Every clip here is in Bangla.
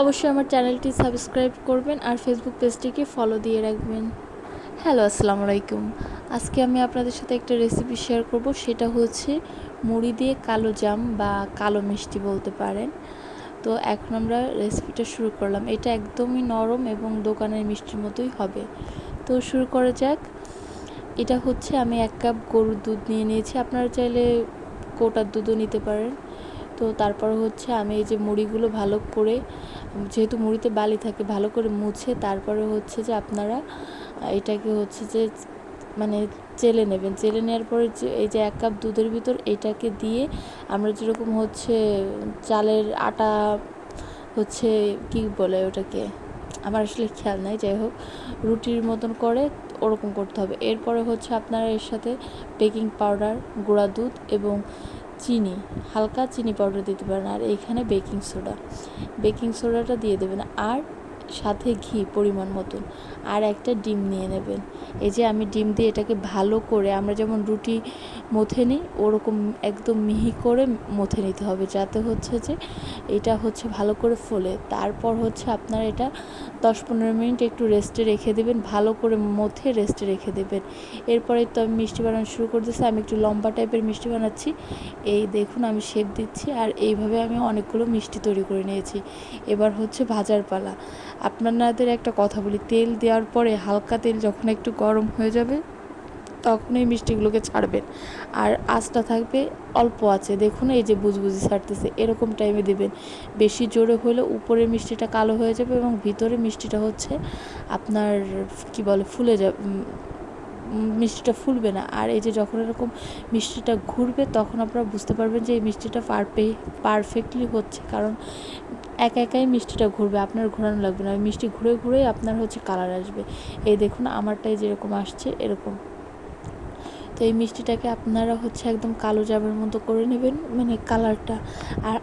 অবশ্যই আমার চ্যানেলটি সাবস্ক্রাইব করবেন আর ফেসবুক পেজটিকে ফলো দিয়ে রাখবেন। হ্যালো আসসালামু আলাইকুম। আজকে আমি আপনাদের সাথে একটা রেসিপি শেয়ার করব, সেটা হচ্ছে মুড়ি দিয়ে কালো জাম বা কালো মিষ্টি বলতে পারেন। তো এখন আমরা রেসিপিটা শুরু করলাম। এটা একদমই নরম এবং দোকানের মিষ্টির মতোই হবে। তো শুরু করা যাক। এটা হচ্ছে আমি এক কাপ গরুর দুধ নিয়ে নিয়েছি। আপনারা চাইলে কোটার দুধও নিতে পারেন। তো তারপর হচ্ছে আমি এই যে মুড়িগুলো ভালো করে যেহেতু মুড়িতে বালি থাকে, ভালো করে মুছে তারপরে হচ্ছে যে আপনারা এটাকে হচ্ছে যে মানে চেলে নেবেন। চেলে নেওয়ার পরে যে এই যে এক কাপ দুধের ভিতর এটাকে দিয়ে আমরা যেরকম হচ্ছে চালের আটা হচ্ছে কি বলে ওটাকে? আমার আসলে খেয়াল নাই, যাই হোক, রুটির মতন করে ওরকম করতে হবে। এরপরে হচ্ছে আপনারা এর সাথে বেকিং পাউডার, গুঁড়া দুধ এবং চিনি, হালকা চিনি পাউডার দিতে পারেন, আর এইখানে বেকিং সোডা বেকিং সোডাটা দিয়ে দেবেন। আর সাথে ঘি পরিমাণ মতন আর একটা ডিম নিয়ে নেবেন। এই যে আমি ডিম দিয়ে এটাকে ভালো করে আমরা যেমন রুটি মথে নিই, ওরকম একদম মিহি করে মথে নিতে হবে যাতে হচ্ছে যে এটা হচ্ছে ভালো করে ফোলে। তারপর হচ্ছে আপনার এটা দশ পনেরো মিনিট একটু রেস্টে রেখে দেবেন, ভালো করে মথে রেস্টে রেখে দেবেন। এরপরে তো আমি মিষ্টি বানানো শুরু করতেছি আমি একটু লম্বা টাইপের মিষ্টি বানাচ্ছি। এই দেখুন আমি শেপ দিচ্ছি আর এইভাবে আমি অনেকগুলো মিষ্টি তৈরি করে নিয়েছি। এবার হচ্ছে ভাজার পালা। আপনাদের একটা কথা বলি, তেল দেওয়ার পরে হালকা তেল যখন একটু গরম হয়ে যাবে, তখন এই মিষ্টিগুলোকে ছাড়বেন। আর আঁচটা থাকবে অল্প আছে, দেখুন এই যে বুঝবুঝি ছাড়তেছে, এরকম টাইমে দেবেন। বেশি জোরে হলে উপরের মিষ্টিটা কালো হয়ে যাবে এবং ভিতরে মিষ্টিটা হচ্ছে আপনার, কি বলে, ফুলে যাবে মিষ্টিটা ফুলবে না। আর এই যে যখন এরকম মিষ্টিটা ঘুরবে, তখন আপনারা বুঝতে পারবেন যে এই মিষ্টিটা পারফে পারফেক্টলি হচ্ছে। কারণ একা একাই মিষ্টিটা ঘুরবে, আপনার ঘোরানো লাগবে না। মিষ্টি ঘুরে ঘুরে আপনার হচ্ছে কালার আসবে। এই দেখুন, আমারটাই যেরকম আসছে, এরকম। তো এই মিষ্টিটাকে আপনারা হচ্ছে একদম কালো জামের মতো করে নেবেন মানে কালারটা। আর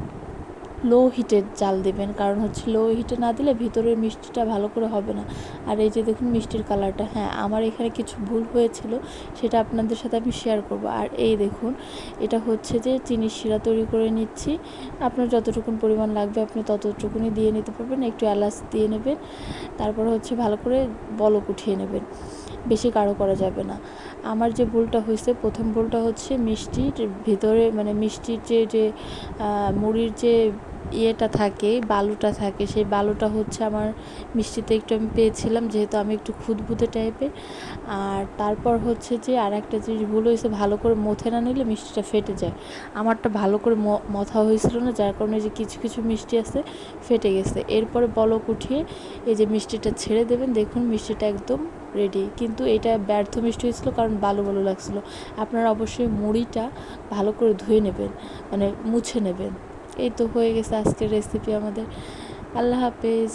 লো হিটে জাল দেবেন। কারণ হচ্ছে লো হিটে না দিলে ভিতরের মিষ্টিটা ভালো করে হবে না। আর এই যে দেখুন মিষ্টির কালারটা হ্যাঁ আমার এখানে কিছু ভুল হয়েছিল, সেটা আপনাদের সাথে আমি শেয়ার করব। আর এই দেখুন, এটা হচ্ছে যে চিনির শিরা তৈরি করে নিচ্ছি। আপনার যতটুকুন পরিমাণ লাগবে, আপনি ততটুকুনি দিয়ে নিতে পারবেন। একটু এলাচ দিয়ে নেবেন, তারপর হচ্ছে ভালো করে বলক উঠিয়ে নেবেন। বেশি গাঢ় করা যাবে না। আমার যে ভুলটা হয়েছে, প্রথম ভুলটা হচ্ছে মিষ্টির ভিতরে মানে মিষ্টির যে যে মুড়ির যে ইয়েটা থাকে, বালুটা থাকে। সেই বালুটা হচ্ছে আমার মিষ্টিতে একটু আমি পেয়েছিলাম, যেহেতু আমি একটু খুদবুদে টাইপের। আর তারপর হচ্ছে যে আর একটা জিনিস, ভুল হয়েছে, ভালো করে মথে না নিলে মিষ্টিটা ফেটে যায়। আমারটা ভালো করে মথা হয়েছিল না, যার কারণে যে কিছু কিছু মিষ্টি আছে, ফেটে গেছে। এরপরে বলক উঠিয়ে এই যে মিষ্টিটা ছেড়ে দেবেন, দেখুন মিষ্টিটা একদম রেডি কিন্তু এটা ব্যর্থ মিষ্টি হয়েছিল, কারণ বালু বালু লাগছিল। আপনারা অবশ্যই মুড়িটা ভালো করে ধুয়ে নেবেন মানে মুছে নেবেন। এই তো হয়ে গেছে আজকের রেসিপি আমাদের। আল্লাহ হাফেজ।